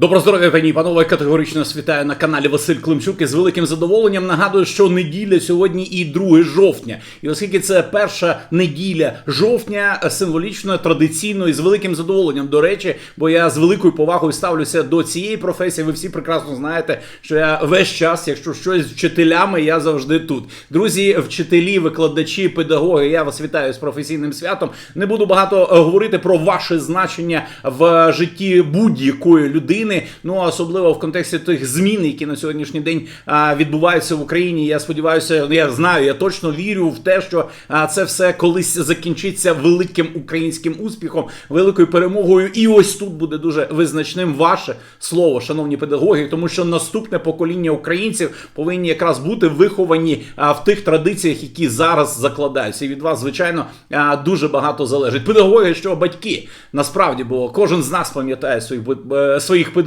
Добро здоров'я, пані і панове. Категорично вас вітаю на каналі Василь Климчук. І з великим задоволенням нагадую, що неділя сьогодні і 2 жовтня. І оскільки це перша неділя жовтня, символічно, традиційно і з великим задоволенням, до речі, бо я з великою повагою ставлюся до цієї професії. Ви всі прекрасно знаєте, що я весь час, якщо щось з вчителями, я завжди тут. Друзі, вчителі, викладачі, педагоги, я вас вітаю з професійним святом. Не буду багато е, говорити про ваше значення в житті будь-якої людини. Ну особливо в контексті тих змін, які на сьогоднішній день відбуваються в Україні. Я сподіваюся, ну, я знаю, я точно вірю в те, що це все колись закінчиться великим українським успіхом, великою перемогою. І ось тут буде дуже визначним ваше слово, шановні педагоги, тому що наступне покоління українців повинні якраз бути виховані в тих традиціях, які зараз закладаються. І від вас, звичайно, дуже багато залежить. Педагоги, що батьки насправді, бо кожен з нас пам'ятає своїх е, своїх педагогів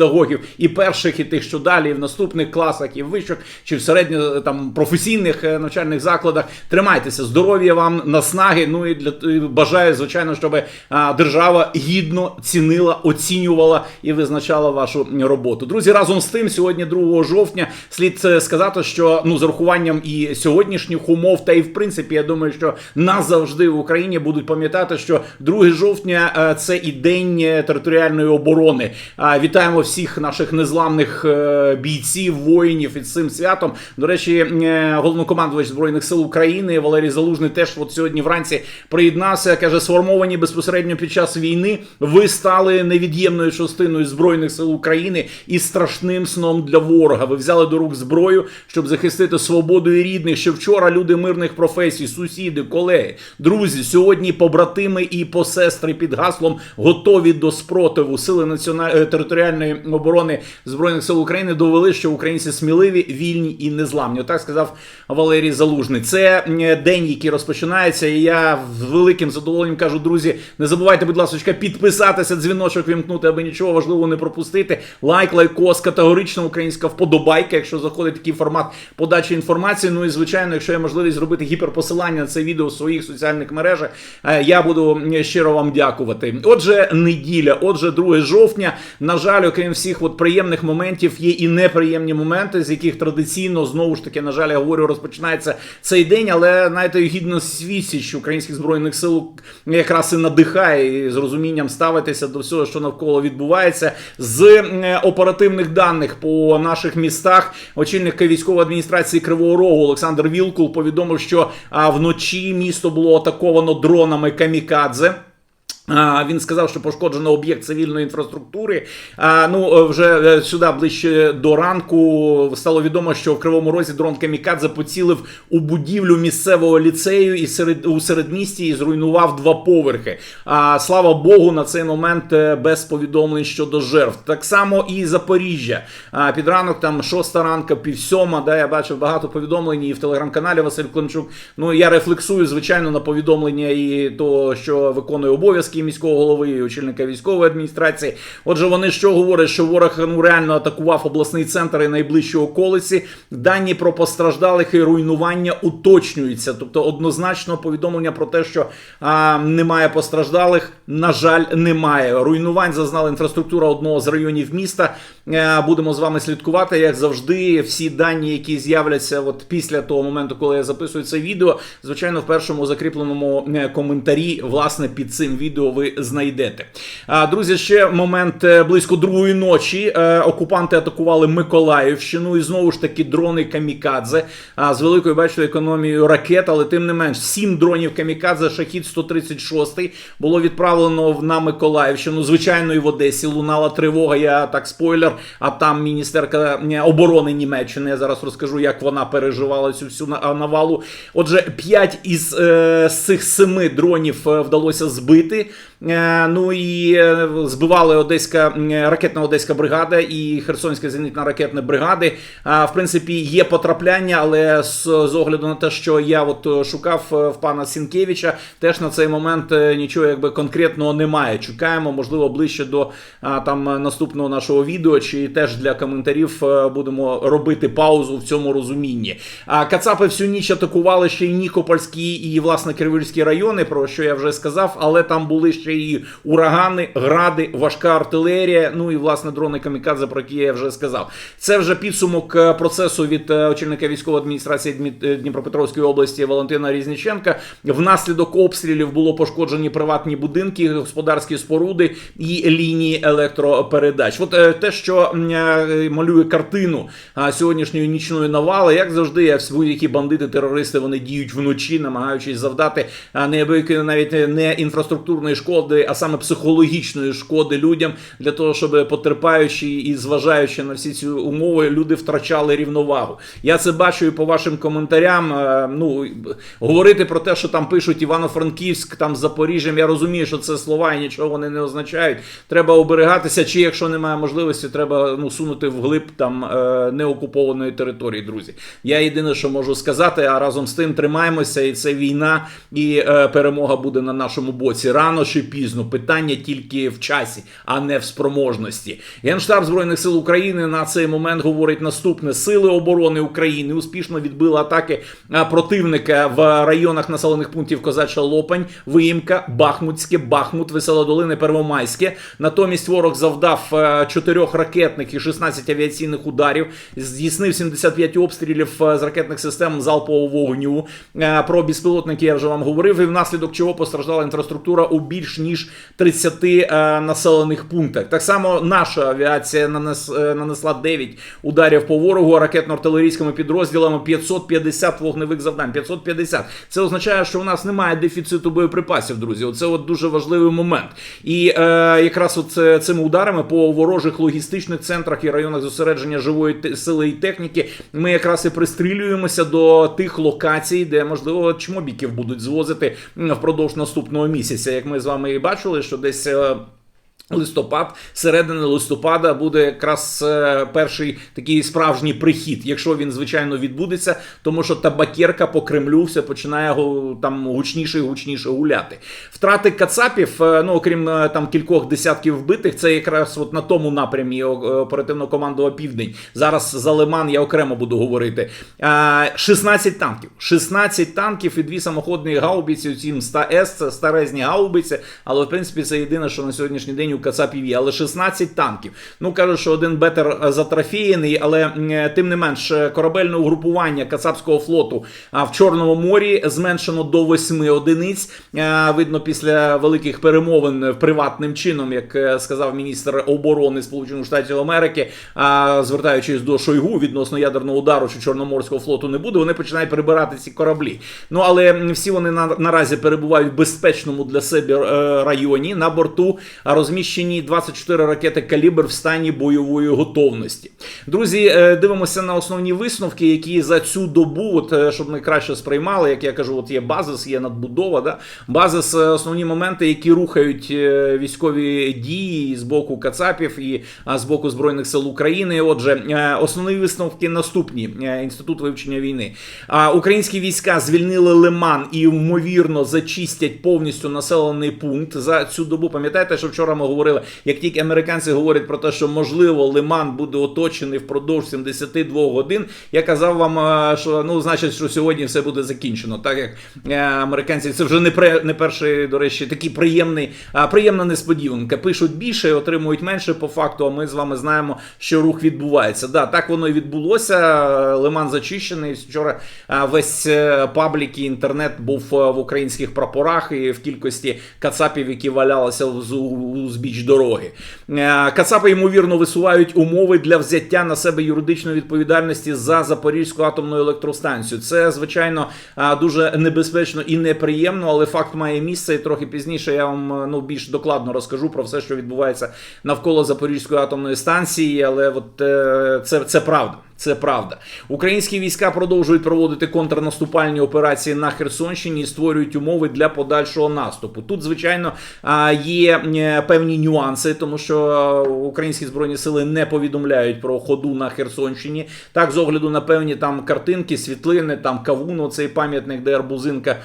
і перших, і тих, що далі, і в наступних класах, і в вищих, чи в середньо там професійних е, навчальних закладах. Тримайтеся, здоров'я вам, наснаги. Ну і для і бажаю, звичайно, щоб а, держава гідно цінила, оцінювала і визначала вашу роботу. Друзі, разом з тим, сьогодні, 2 жовтня, слід е, сказати, що ну з урахуванням і сьогоднішніх умов, та і в принципі, я думаю, що назавжди в Україні будуть пам'ятати, що 2 жовтня е, це і день е, територіальної оборони. Вітаємо всіх наших незламних е, бійців, воїнів із цим святом. До речі, е, головнокомандувач збройних сил України Валерій Залужний теж от сьогодні вранці приєднався. каже, сформовані безпосередньо під час війни. Ви стали невід'ємною частиною збройних сил України і страшним сном для ворога. Ви взяли до рук зброю, щоб захистити свободу і рідних. Ще вчора люди мирних професій, сусіди, колеги, друзі, сьогодні побратими і посестри під гаслом готові до спротиву. Сили національної територіальної оборони збройних сил України довели, що українці сміливі, вільні і незламні. Отак сказав Валерій Залужний. Це день, який розпочинається. І я з великим задоволенням кажу, друзі, не забувайте, будь ласка, підписатися, дзвіночок вімкнути, аби нічого важливого не пропустити. Лайк, лайкос, категорично українська вподобайка, якщо заходить такий формат подачі інформації. Ну і звичайно, якщо є можливість зробити гіперпосилання на це відео в своїх соціальних мережах, е, я буду щиро вам дякувати. Отже, неділя, отже, 2 жовтня. На жаль, окрім всіх от приємних моментів, є і неприємні моменти, з яких традиційно знову ж таки, на жаль, я говорю, розпочинається цей день, але знаєте, гідно свідчить українських збройних сил якраз і надихає і з розумінням ставитися до всього, що навколо відбувається. З е, оперативних даних по наших містах очільник військової адміністрації Кривого Рогу Олександр Вілкул повідомив, що вночі місто було атаковано дронами камікадзе. Він сказав, що пошкоджено об'єкт цивільної інфраструктури. Ну вже е, сюди ближче до ранку стало відомо, що в Кривому Розі дрон Камікадзе поцілив у будівлю місцевого ліцею і серед у середмісті і зруйнував два поверхи. А слава Богу, на цей момент е, без повідомлень щодо жертв. Так само і Запоріжжя. А під ранок там шоста ранка, пів сьома. Да, я бачив багато повідомлень і в телеграм-каналі Василь Климчук. Ну я рефлексую звичайно на повідомлення і того, що виконує обов'язки міського голови і очільника військової адміністрації. Отже, вони що говорять, що ворог ну реально атакував обласний центр і найближчі околиці. Дані про постраждалих і руйнування уточнюються. Тобто, однозначно повідомлення про те, що а, немає постраждалих, на жаль, немає. Руйнувань зазнала інфраструктура одного з районів міста. Е, Будемо з вами слідкувати, як завжди. Всі дані, які з'являться от після того моменту, коли я записую це відео, звичайно, в першому закріпленому е, коментарі, власне, під цим відео ви знайдете. Друзі, ще момент е, близько другої ночі. Окупанти атакували Миколаївщину і знову ж таки дрони Камікадзе з великою бачите, економією ракет, але тим не менш, сім дронів Камікадзе, Шахід 136 було відправлено на Миколаївщину. Звичайно, і в Одесі лунала тривога. Я так спойлер. А там міністерка е, оборони Німеччини. Я зараз розкажу, як вона переживала цю всю на- навалу. Отже, п'ять із е, цих семи дронів е, вдалося збити. Е, Ну і е, збивали Одеська ракетна Одеська бригада і Херсонська зенітна ракетна бригади. В принципі, є потрапляння, але з, з огляду на те, що я от е, шукав е, в пана Сінкевича, теж на цей момент е, нічого якби конкретного немає. Чекаємо, можливо, ближче до там наступного нашого відео, чи теж для коментарів е, будемо робити паузу в цьому розумінні. Кацапи всю ніч атакували ще й Нікопольський і власне Криворізький райони, про що я вже сказав, але там були ще і урагани, гради, важка артилерія. Ну і власне дрони камікадзе, про які я вже сказав. Це вже підсумок е, процесу від е, очільника військової адміністрації е, Дніпропетровської області Валентина Різніченка. Внаслідок обстрілів було пошкоджені приватні будинки, господарські споруди і лінії електропередач. От те, що малює картину сьогоднішньої нічної навали, як завжди, як будь-які бандити, терористи вони діють вночі, намагаючись завдати а, неабиякої навіть не інфраструктурної шкоди, а саме психологічної шкоди людям для того, щоб потерпаючи і зважаючи на всі ці умови, люди втрачали рівновагу. Я це бачу і по вашим коментарям. Е, Ну говорити про те, що там пишуть Івано-Франківськ, там Запоріжжям. Я розумію, що це слова і нічого вони не означають. Треба оберігатися, чи якщо немає можливості, треба ну сунути вглиб там е, неокупованої території. Друзі, я єдине, що можу сказати, а разом з тим тримаємося, і це війна, і е, перемога буде на нашому боці. Рано чи пізно питання тільки в часі, а не в спроможності. Генштаб збройних сил України на цей момент говорить наступне: сили оборони України успішно відбили атаки противника в районах населених пунктів Козача Лопань, Виїмка, Бахмутське, Бахмут, Весела Долини, Первомайське. Натомість ворог завдав чотирьох ракетних і 16 авіаційних ударів, здійснив 75 обстрілів з ракетних систем залпового вогню. Про безпілотники я вже вам говорив, і внаслідок чого постраждала інфраструктура у більш ніж 30 е, населених пунктах. Так само наша авіація е, нанесла 9 ударів по ворогу ракетно-артилерійськими підрозділами 550 вогневих завдань. 550. Це означає, що у нас немає дефіциту боєприпасів, друзі. Оце от дуже важливий момент. І е, якраз от е, цими ударами по ворожих логістичних центрах і районах зосередження живої сили і техніки ми якраз і пристрілюємося до тих локацій, де можливо чмобіків будуть звозити впродовж наступного місяця. Як ми з вами і бачили, що десь. Листопад, середини листопада буде якраз е, перший такий справжній прихід, якщо він звичайно відбудеться, тому що табакерка по Кремлю все починає там гучніше і гучніше гуляти. Втрати кацапів, е, ну окрім е, там кількох десятків вбитих, це якраз от на тому напрямі оперативно командова Південь. Зараз за Лиман я окремо буду говорити. Е, 16 танків, 16 танків і дві самоходні гаубиці. Ці 100С, це старезні гаубиці, але в принципі це єдине, що на сьогоднішній день у Кацапів є. Але 16 танків. Ну кажуть, що один бетер е, але е, тим не менш е, корабельне угрупування Кацапського флоту в Чорному морі зменшено до 8 одиниць. Видно, після великих перемовин приватним чином, як сказав міністр оборони Сполучених Штатів Америки, звертаючись до Шойгу відносно ядерного удару, що Чорноморського флоту не буде, вони починають прибирати ці кораблі. Ну але всі вони на, наразі перебувають в безпечному для себе районі. На борту розміщені 24 ракети калібр в стані бойової готовності. Друзі, е, дивимося на основні висновки, які за цю добу, от е, щоб ми краще сприймали, як я кажу, от є базис, є надбудова. Да? Базис, е, основні моменти, які рухають військові дії з боку Кацапів і з боку Збройних сил України. Отже, основні висновки наступні: інститут вивчення війни. Українські війська звільнили Лиман і ймовірно зачистять повністю населений пункт за цю добу. Пам'ятаєте, що вчора ми говорили, як тільки американці говорять про те, що можливо Лиман буде оточений впродовж 72 годин. Я казав вам, е, що ну значить, що сьогодні все буде закінчено. Так як е, американці це вже не пре, не перший, до речі, такий приємний, а, приємна несподіванка. Пишуть більше, отримують менше по факту. А ми з вами знаємо, що рух відбувається. Да, так воно і відбулося. Лиман зачищений. Вчора весь е, паблік і інтернет був е, в українських прапорах і в кількості кацапів, які валялися з- узбіч дороги. Е, Кацапи ймовірно висувають умови для взяття на себе юридичної відповідальності за Запорізьку атомну електростанцію. Це звичайно дуже небезпечно і неприємно, але факт має місце. І трохи пізніше я вам е, ну більш докладно розкажу про все, що відбувається навколо Запорізької атомної станції. Але от е, це, це правда. Це правда. Українські війська продовжують проводити контрнаступальні операції на Херсонщині і створюють умови для подальшого наступу. Тут, звичайно, є е, певні нюанси, тому що українські збройні сили не повідомляють про ходу на Херсонщині. Так, з огляду на певні там картинки, світлини, там кавун, цей пам'ятник, де Арбузинка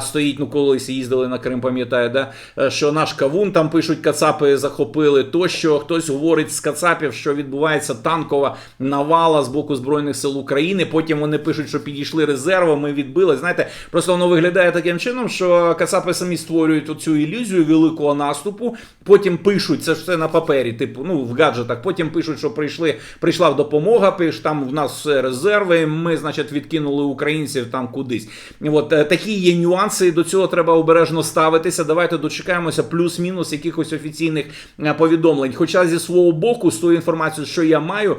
стоїть. Ну, колись їздили на Крим, пам'ятає, да? Е, що наш кавун там пишуть, кацапи захопили. Тощо хтось говорить з кацапів, що відбувається танкова навала з боку збройних сил України. Потім вони пишуть, що підійшли резерви. Ми відбили. Знаєте, просто воно виглядає таким чином, що Кацапи самі створюють оцю ілюзію великого наступу. Потім пишуть це ж все на папері, типу, ну в гаджетах. Потім пишуть, що прийшли, прийшла допомога. Пиш там в нас все резерви. Ми, значить, відкинули українців там кудись. От е, такі є нюанси. і До цього треба обережно ставитися. Давайте дочекаємося плюс-мінус якихось офіційних е, повідомлень. Хоча зі свого боку, з тою інформацією, що я маю,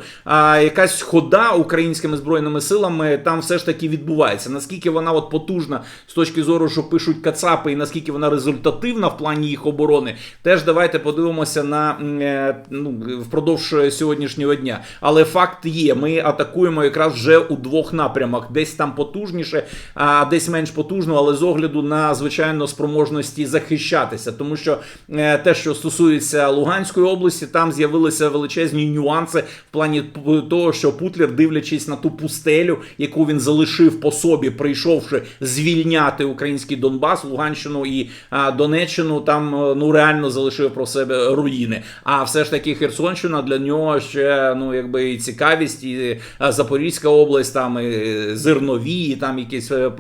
якась хода українськими збройними силами там все ж таки відбувається. Наскільки вона от потужна з точки зору, що пишуть Кацапи, і наскільки вона результативна в плані їх оборони, теж давайте подивимося на е, ну, впродовж сьогоднішнього дня. Але факт є, ми атакуємо якраз вже у двох напрямах: десь там потужніше, а десь менш потужно, але з огляду на звичайно спроможності захищатися, тому що е, те, що стосується Луганської області, там з'явилися величезні нюанси в плані того, що Путлер, дивлячись на ту пустелю, яку він залишив по собі, прийшовши звільняти український Донбас, Луганщину і а, Донеччину, там е, ну реально залишив про себе руїни. А все ж таки Херсонщина для нього ще ну якби і цікавість, і е, Запорізька область, там і зернові, і там якісь е,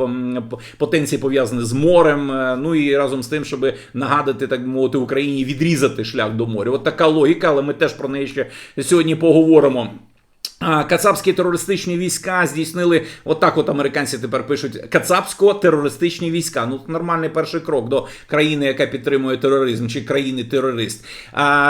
потенції пов'язані з морем. е, Ну і разом з тим, щоб нагадати, так мовити, Україні відрізати шлях до моря. От така логіка, але ми теж про неї ще сьогодні поговоримо. Кацапські терористичні війська здійснили отак. От американці тепер пишуть кацапсько-терористичні війська. Ну нормальний перший крок до країни, яка підтримує тероризм, чи країни-терорист.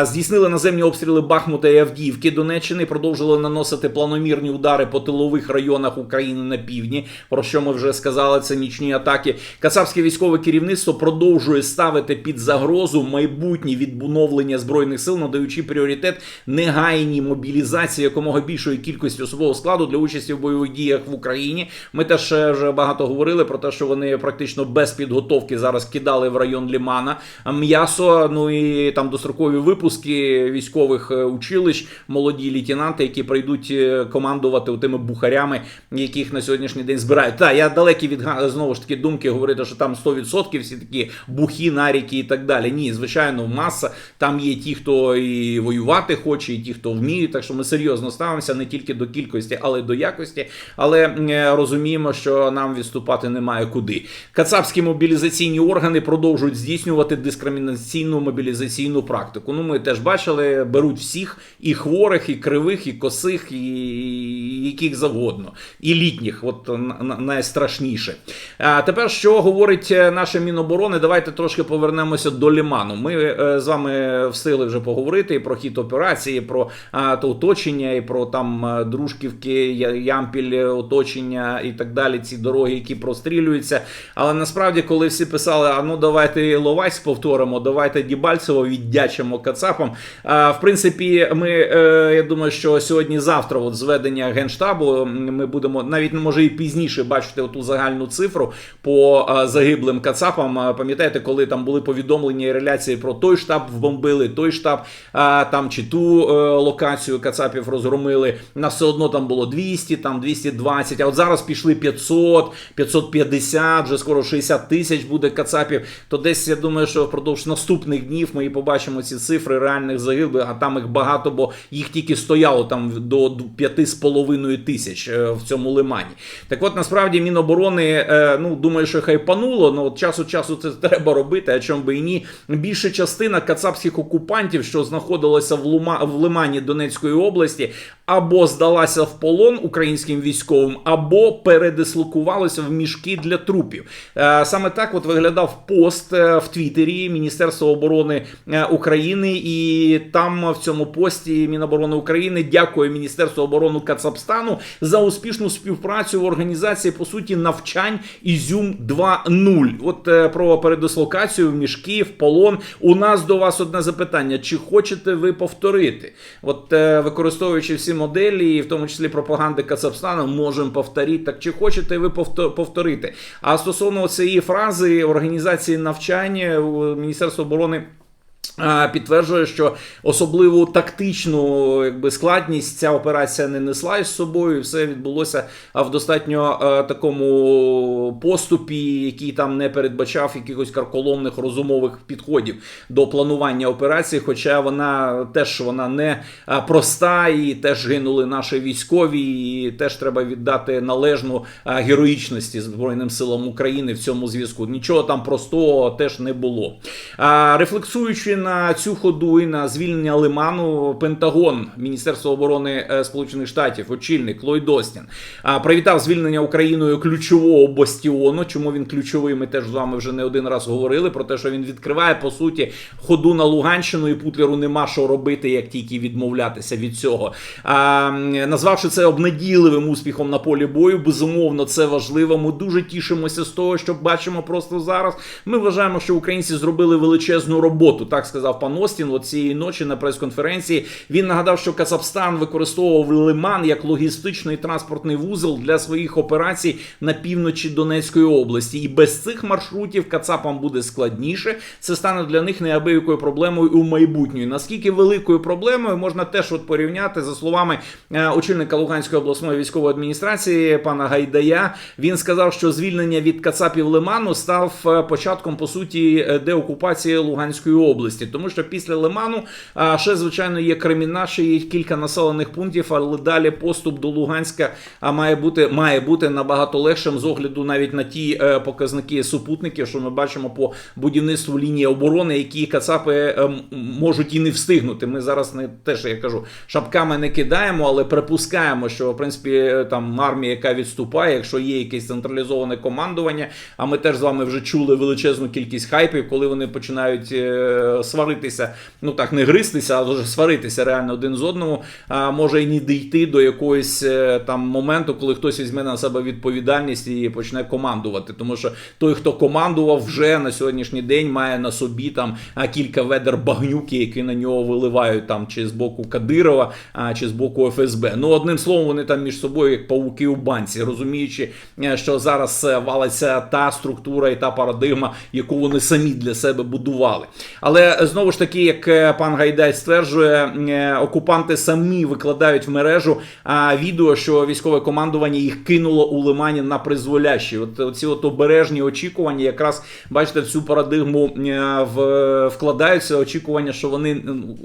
Здійснили наземні обстріли Бахмута і Авдіївки Донеччини. Продовжили наносити планомірні удари по тилових районах України на півдні. Про що ми вже сказали, це нічні атаки. Кацапське військове керівництво продовжує ставити під загрозу майбутнє відбуновлення збройних сил, надаючи пріоритет негайній мобілізації якомога більшої кількості особового складу для участі в бойових діях в Україні. Ми теж е, вже багато говорили про те, що вони практично без підготовки зараз кидали в район Лімана м'ясо. Ну і там дострокові випуски військових е, училищ, молоді лейтенанти, які прийдуть е, командувати тими бухарями, яких на сьогоднішній день збирають. Так, я далекий від знову ж таки думки говорити, що там 100% всі такі бухі, наріки і так далі. Ні, звичайно, маса. Там є ті, хто і воювати хоче, і ті, хто вміють. Так що ми серйозно ставимося не тільки до кількості, але й до якості. Але е, розуміємо, що нам відступати немає куди. Кацапські мобілізаційні органи продовжують здійснювати дискримінаційну мобілізаційну практику. Ну, ми теж бачили, беруть всіх і хворих, і кривих, і косих, і яких завгодно, і літніх, от на- на- найстрашніше. А тепер що говорить е, наше Міноборони? Давайте трошки повернемося до Ліману. Ми е, з вами встигли вже поговорити і про хід операції, і про оточення, і про там е, Дружківки, Ямпіль, е, оточення і так далі. Ці дороги, які прострілюються. Але насправді, коли всі писали, а ну давайте Ловайськ повторимо, давайте Дібальцево віддячимо Кацапам. А, в принципі, ми е, я думаю, що сьогодні-завтра, от зведення генштабу, ми будемо навіть може і пізніше бачити оту загальну цифру по загиблим Кацапам. Пам'ятаєте, коли там були повідомлення і реляції про той штаб вбомбили, той штаб там чи ту е, локацію Кацапів розгромили. Нас все одно там було 200, там 220, а от зараз пішли 500, 550, вже скоро 60 тисяч буде Кацапів. То десь я думаю, що впродовж наступних днів ми і побачимо ці цифри реальних загиблих, а там їх багато, бо їх тільки стояло там до 5,5 тисяч е, в цьому лимані. Так от насправді Міноборони, е, ну думаю, що хайпануло, ну от час від часу це треба робити, а чому би і ні. Більша частина кацапських окупантів, що знаходилася в, Лума, в лимані Донецької області, або здалася в полон українським військовим, або передислокувалася в мішки для трупів. Е, Саме так от виглядав пост е, в Твіттері Міністерства оборони е, України, і там в цьому пості Міноборони України дякує Міністерству оборони Кацапстану за успішну співпрацю в організації по суті навчань Ізюм 2.0. От про передислокацію в мішки, в полон. У нас до вас одне запитання: чи хочете ви повторити? От використовуючи всі моделі, в тому числі пропаганди Кацапстану, можемо повторити. Так чи хочете ви повто- повторити? А стосовно цієї фрази організації навчання у Міністерства оборони. Підтверджує, що особливу тактичну якби, складність ця операція не несла із собою, і все відбулося в достатньо такому поступі, який там не передбачав якихось карколомних розумових підходів до планування операції. Хоча вона теж вона не проста, і теж гинули наші військові, і теж треба віддати належну героїчності Збройним силам України в цьому зв'язку. Нічого там простого теж не було. А, рефлексуючи на цю ходу і на звільнення Лиману, Пентагон, Міністерство оборони е, Сполучених Штатів, очільник Ллойд Остін, привітав звільнення Україною ключового бастіону. Чому він ключовий? Ми теж з вами вже не один раз говорили про те, що він відкриває по суті ходу на Луганщину, і Путлеру нема що робити, як тільки відмовлятися від цього. А, назвавши це обнадійливим успіхом на полі бою, безумовно, це важливо. Ми дуже тішимося з того, що бачимо просто зараз. Ми вважаємо, що українці зробили величезну роботу. Так сказав пан Остін от цієї ночі на прес-конференції. Він нагадав, що Казахстан використовував Лиман як логістичний транспортний вузол для своїх операцій на півночі Донецької області. І без цих маршрутів Кацапам буде складніше. Це стане для них неабиякою проблемою у майбутньому. Наскільки великою проблемою можна теж от порівняти за словами е, очільника Луганської обласної військової адміністрації пана Гайдая. Він сказав, що звільнення від Кацапів Лиману став е, початком по суті е, деокупації Луганської області, тому що після Лиману а, ще звичайно є Креміна, ще є кілька населених пунктів, але далі поступ до Луганська а має бути має бути набагато легшим з огляду навіть на ті е, показники супутників, що ми бачимо по будівництву лінії оборони, які Кацапи е, можуть і не встигнути. Ми зараз не теж я кажу, шапками не кидаємо, але припускаємо, що в принципі е, там армія, яка відступає, якщо є якесь централізоване командування. А ми теж з вами вже чули величезну кількість хайпів, коли вони починають е, сваритися. Ну так не гристися, а сваритися реально один з одному. А може і не дійти до якогось е, там моменту, коли хтось візьме на себе відповідальність і почне командувати. Тому що той, хто командував, вже на сьогоднішній день має на собі там кілька ведер багнюки, які на нього виливають там чи з боку Кадирова, чи з боку ФСБ. Ну одним словом, вони там між собою як павуки у банці, розуміючи, е, що зараз е, валиться та структура і та парадигма, яку вони самі для себе будували. Але знову ж таки, як е, пан Гайдай стверджує, е, окупанти самі викладають в мережу відео, що військове командування їх кинуло у лимані на призволящі. От ці от обережні очікування, якраз бачите, в цю парадигму е, вкладаються очікування, що вони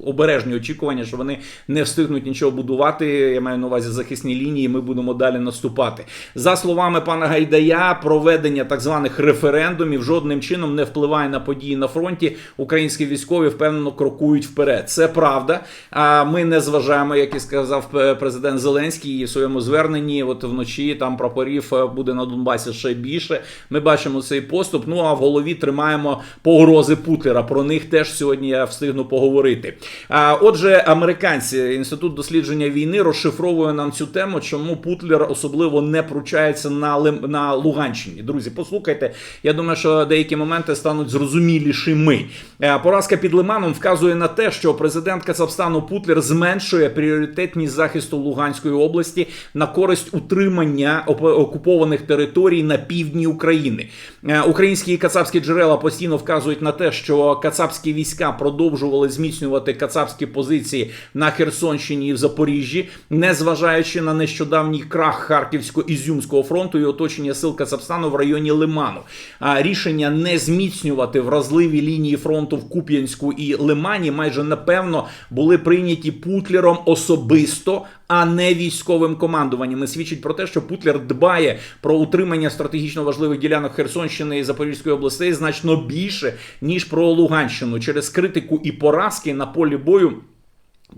обережні очікування, що вони не встигнуть нічого будувати. Я маю на увазі захисні лінії. Ми будемо далі наступати. За словами пана Гайдая, проведення так званих референдумів жодним чином не впливає на події на фронті. Українські військові впевнено крокують вперед. Це правда. А ми не зважаємо, як і сказав е, президент Зеленський в своєму зверненні. От вночі там прапорів е, буде на Донбасі ще більше. Ми бачимо цей поступ. Ну а в голові тримаємо погрози Путлера. Про них теж сьогодні я встигну поговорити. А отже, американці, інститут дослідження війни розшифровує нам цю тему, чому Путлер особливо не пручається на на Луганщині. Друзі, послухайте. Я думаю, що деякі моменти стануть зрозумілішими. Е, Поразка під Лиманом вказує на те, що президент Казахстану Путлер зменшує пріоритетність захисту Луганської області на користь утримання окупованих територій на півдні України. Е, Українські і кацапські джерела постійно вказують на те, що кацапські війська продовжували зміцнювати кацапські позиції на Херсонщині і в Запоріжжі, незважаючи на нещодавній крах Харківсько-Ізюмського фронту і оточення сил Кацапстану в районі Лиману. Рішення не зміцнювати вразливі лінії фронту в Куп'янську і Лимані майже напевно були прийняті Путлером особисто, а не військовим командуванням. І свідчить про те, що Путлер дбає про утримання стратегічно важливих ділянок Херсонщини і Запорізької областей значно більше ніж про Луганщину через критику і поразки на полі бою.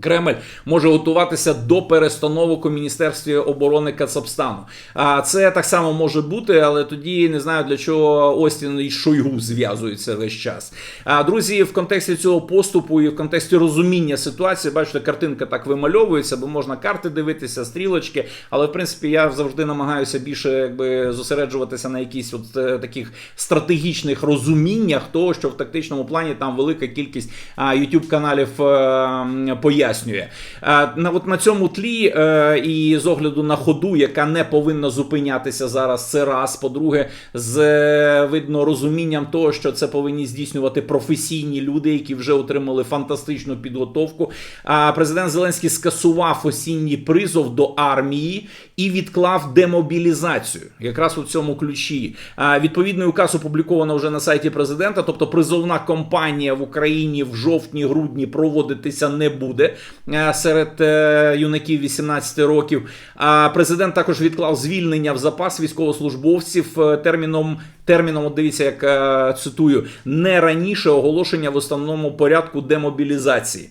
Кремль може готуватися до перестановок у міністерстві оборони Кацапстану. А це так само може бути, але тоді не знаю для чого Остін і Шойгу зв'язуються весь час. А друзі, в контексті цього поступу і в контексті розуміння ситуації, бачите, картинка так вимальовується, бо можна карти дивитися, стрілочки. Але в принципі я завжди намагаюся більше якби зосереджуватися на якісь от е, таких стратегічних розуміннях того, що в тактичному плані там велика кількість youtube каналів е, поєднує пояснює. Е, на от на цьому тлі е, і з огляду на ходу, яка не повинна зупинятися зараз. Це раз. По-друге, з е, видно розумінням того, що це повинні здійснювати професійні люди, які вже отримали фантастичну підготовку. А президент Зеленський скасував осінній призов до армії і відклав демобілізацію. Якраз у цьому ключі. Відповідний указ опубліковано вже на сайті президента. Тобто, призовна кампанія в Україні в жовтні-грудні проводитися не буде е, серед е, юнаків 18 років. А президент також відклав звільнення в запас військовослужбовців е, терміном. Терміном, от дивіться, як цитую, не раніше оголошення в основному порядку демобілізації.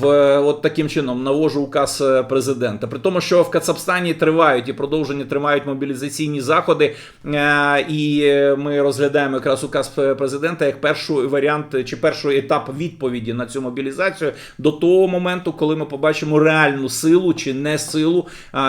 В от таким чином навожу указ е, президента. При тому, що в Кацапстані тривають і продовжені тривають мобілізаційні заходи, е, і е, ми розглядаємо якраз указ президента як перший варіант чи перший етап відповіді на цю мобілізацію до того моменту, коли ми побачимо реальну силу чи не силу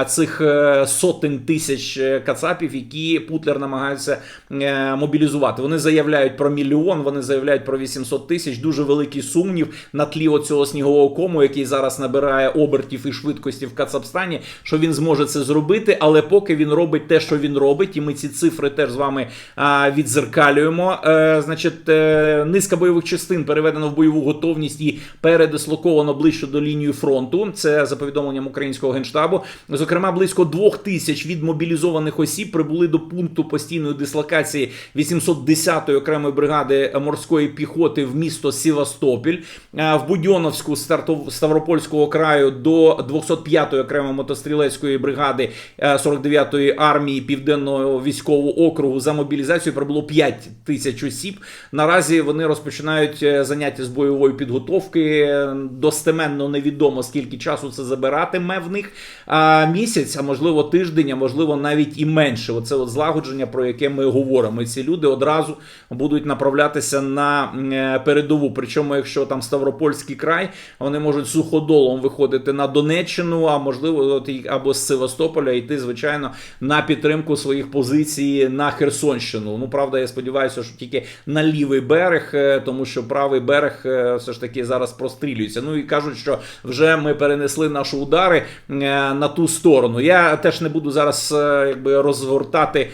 цих е, сотень тисяч е, кацапів, які Путлер намагається е, мобілізувати. Вони заявляють про мільйон, вони заявляють про 800 тисяч. Дуже великий сумнів на тлі оцього снігового кому, який зараз набирає обертів і швидкості в Кацапстані, що він зможе це зробити, але поки він робить те, що він робить, і ми ці цифри теж з вами а, відзеркалюємо. Е, значить, е, низка бойових частин переведено в бойову готовність і передислоковано ближче до лінії фронту. Це за повідомленням українського генштабу. Зокрема, близько двох тисяч відмобілізованих осіб прибули до пункту постійної дислокації 810-ї окремої бригади морської піхоти в місто Севастопіль. Е, В Будьоновську Стартов- Ставропольського краю до 205-ї окремої мотострілецької бригади е, 49-ї армії Південного військового округу за мобілізацію прибуло 5 тисяч осіб. Наразі вони розпочинають е, заняття з бойової підготовки. Е, Достеменно невідомо скільки часу це забиратиме в них. А місяць, а можливо тиждень, а можливо навіть і менше. Оце от злагодження, про яке ми говоримо. І ці люди одразу будуть направлятися на е, передову. Причому, якщо там Ставропольський край, вони можуть суходолом виходити на Донеччину, а можливо, або з Севастополя йти, звичайно, на підтримку своїх позицій на Херсонщину. Ну, правда, я сподіваюся, що тільки на лівий берег, е, тому що правий берег е, все ж таки зараз прострілюється. Ну і кажуть, що вже ми перенесли наші удари е, на ту сторону. Я теж не буду зараз якби розгортати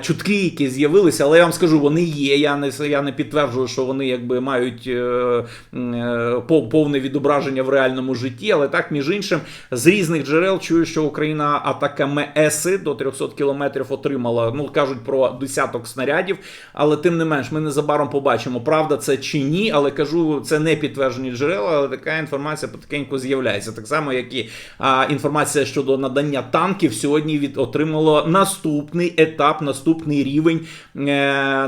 чутки, які з'явилися, але я вам скажу, вони є. Я не я не підтверджую, що вони якби мають пов- повне відображення в реальному житті. Але так, між іншим, з різних джерел чую, що Україна атаками ЕСИ до 300 кілометрів отримала. Ну кажуть про десяток снарядів, але тим не менш, ми незабаром побачимо, правда це чи ні. Але кажу, це не підтверджені джерела, але така інформація потихеньку з'являється. Так само, як і а, інформація щодо надання танків сьогодні від отримало наступний етап, наступний рівень, е,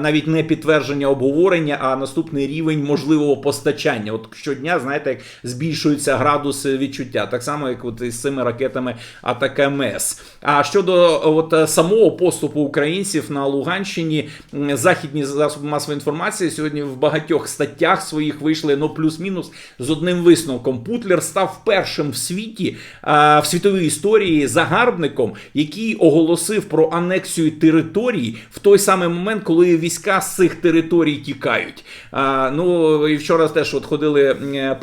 навіть не підтвердження обговорення, а наступний рівень можливого постачання. От щодня, знаєте, як збільшується градус відчуття, так само, як от із цими ракетами АТКМС. А щодо от самого поступу українців на Луганщині, західні засоби масової інформації сьогодні в багатьох статтях своїх вийшли ну плюс-мінус з одним висновком. Путлер став першим в світі в світовій історії загарбником, який оголосив про анексію територій в той самий момент, коли війська з цих територій тікають. Ну і вчора теж от ходили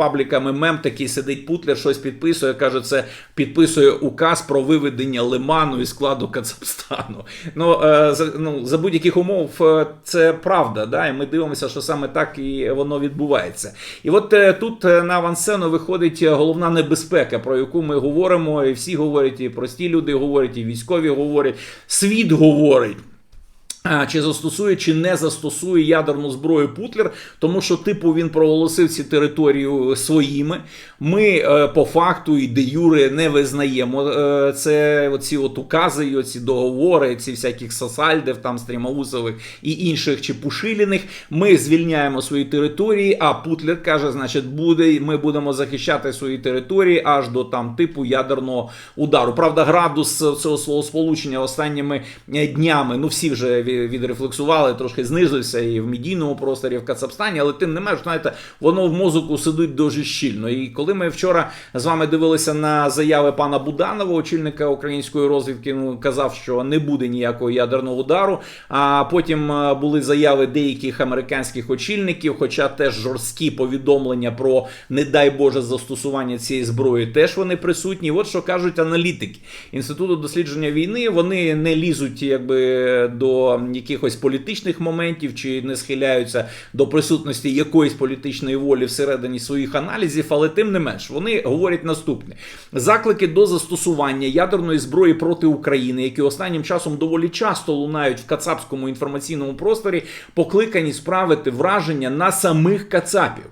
пабліками мем, такий сидить Путлер, щось підписує. каже, це підписує указ про виведення Лиману із складу Казахстану. Ну, е, за, ну за будь-яких умов е, це правда, да, і ми дивимося, що саме так і воно відбувається. І от е, тут на авансцену виходить головна небезпека, про яку ми говоримо, і всі говорять, і прості люди говорять, і військові говорять, світ говорить. Чи застосує, чи не застосує ядерну зброю Путлер, тому що, типу, він проголосив ці території своїми. Ми е, по факту і де юре не визнаємо е, це оці от укази, і оці договори, ці всяких Сосальдів, там Стрімаусових і інших чи Пушиліних. Ми звільняємо свої території, а Путлер каже, значить, буде, ми будемо захищати свої території аж до там типу ядерного удару. Правда, градус цього словосполучення останніми е, днями, ну всі вже відрефлексували, трошки знизився і в медійному просторі в Кацапстані, але тим не менш, знаєте, воно в мозоку сидить дуже щільно. І коли ми вчора з вами дивилися на заяви пана Буданова, очільника української розвідки, ну казав, що не буде ніякого ядерного удару. А потім е, були заяви деяких американських очільників, хоча теж жорсткі повідомлення про не дай Боже застосування цієї зброї, теж вони присутні. От що кажуть аналітики інституту дослідження війни. Вони не лізуть якби до якихось політичних моментів чи не схиляються до присутності якоїсь політичної волі всередині своїх аналізів, але тим не менш вони говорять наступне: заклики до застосування ядерної зброї проти України, які останнім часом доволі часто лунають в кацапському інформаційному просторі, покликані справити враження на самих кацапів.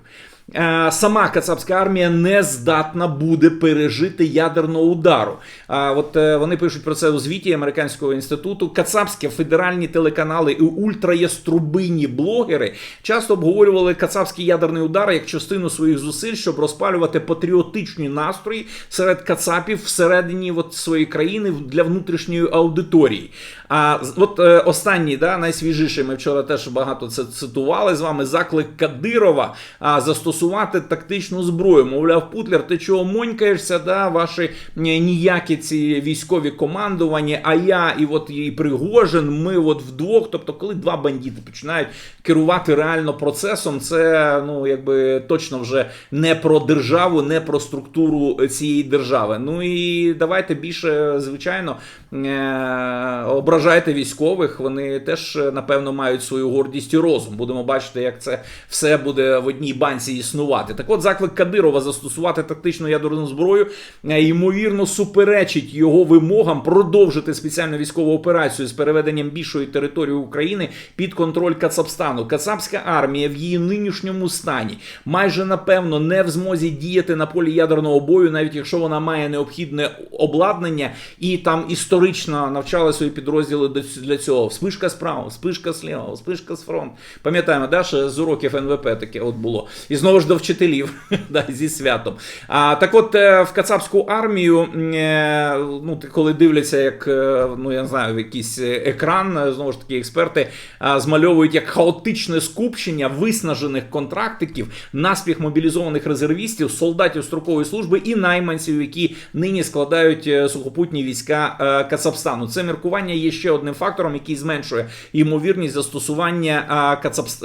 Е, Сама кацапська армія не здатна буде пережити ядерного удару. А от е, вони пишуть про це у звіті американського інституту. Кацапські федеральні телеканали і ультраяструбинні блогери часто обговорювали кацапський ядерний удар як частину своїх зусиль, щоб розпалювати патріотичні настрої серед кацапів всередині от своєї країни для внутрішньої аудиторії. А от е, останній, да, найсвіжіший, ми вчора теж багато це цитували з вами. Заклик Кадирова а, застосувати тактичну зброю. Мовляв, Путлер, ти чого монькаєшся? Да, ваші ніякі ці військові командування, а я і от і Пригожин, ми от вдвох. Тобто, коли два бандити починають керувати реально процесом, це ну якби точно вже не про державу, не про структуру цієї держави. Ну і давайте більше, звичайно, е, ображайте військових. Вони теж напевно мають свою гордість і розум. Будемо бачити, як це все буде в одній банці існувати. Так от заклик Кадирова застосувати тактичну ядерну зброю е, ймовірно суперечить його вимогам продовжити спеціальну військову операцію з переведенням більшої території України під контроль Кацапстану. Кацапська армія в її нинішньому стані майже напевно не в змозі діяти на полі ядерного бою, навіть якщо вона має необхідне обладнання і там історично навчали свої підрозділи для цього. Вспишка справа, вспишка зліва, вспишка з фронту. Пам'ятаємо, да, що з уроків НВП таке от було. І знову ж до вчителів да, зі святом. А так от е, в Кацапську армію, е, ну, коли дивляться, як е, ну я не знаю, якийсь екран, знову ж таки, експерти змальовують як хаотичне скупчення виснажених контрактиків, наспіх мобілізованих резервістів, солдатів строкової служби і найманців, які нині складають сухопутні війська Кацапстану. Це міркування є ще одним фактором, який зменшує ймовірність застосування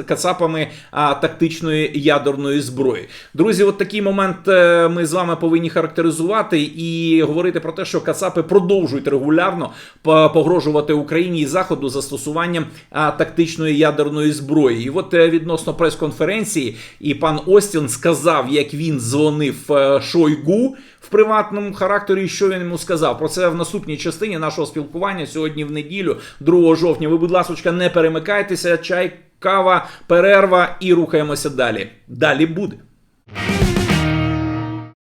кацапами тактичної ядерної зброї. Друзі, от такий момент е, ми з вами повинні характеризувати і говорити про те, що кацапи продовжують регулярно по- погрожувати Україні і Заходу застосуванням тактичної ядерної зброї. І от е, відносно прес-конференції, і пан Остін сказав, як він дзвонив е, Шойгу в приватному характері, що він йому сказав. Про це в наступній частині нашого спілкування сьогодні в неділю, 2 жовтня. Ви, будь ласка, не перемикайтеся, чай, кава, перерва і рухаємося далі. Далі буде.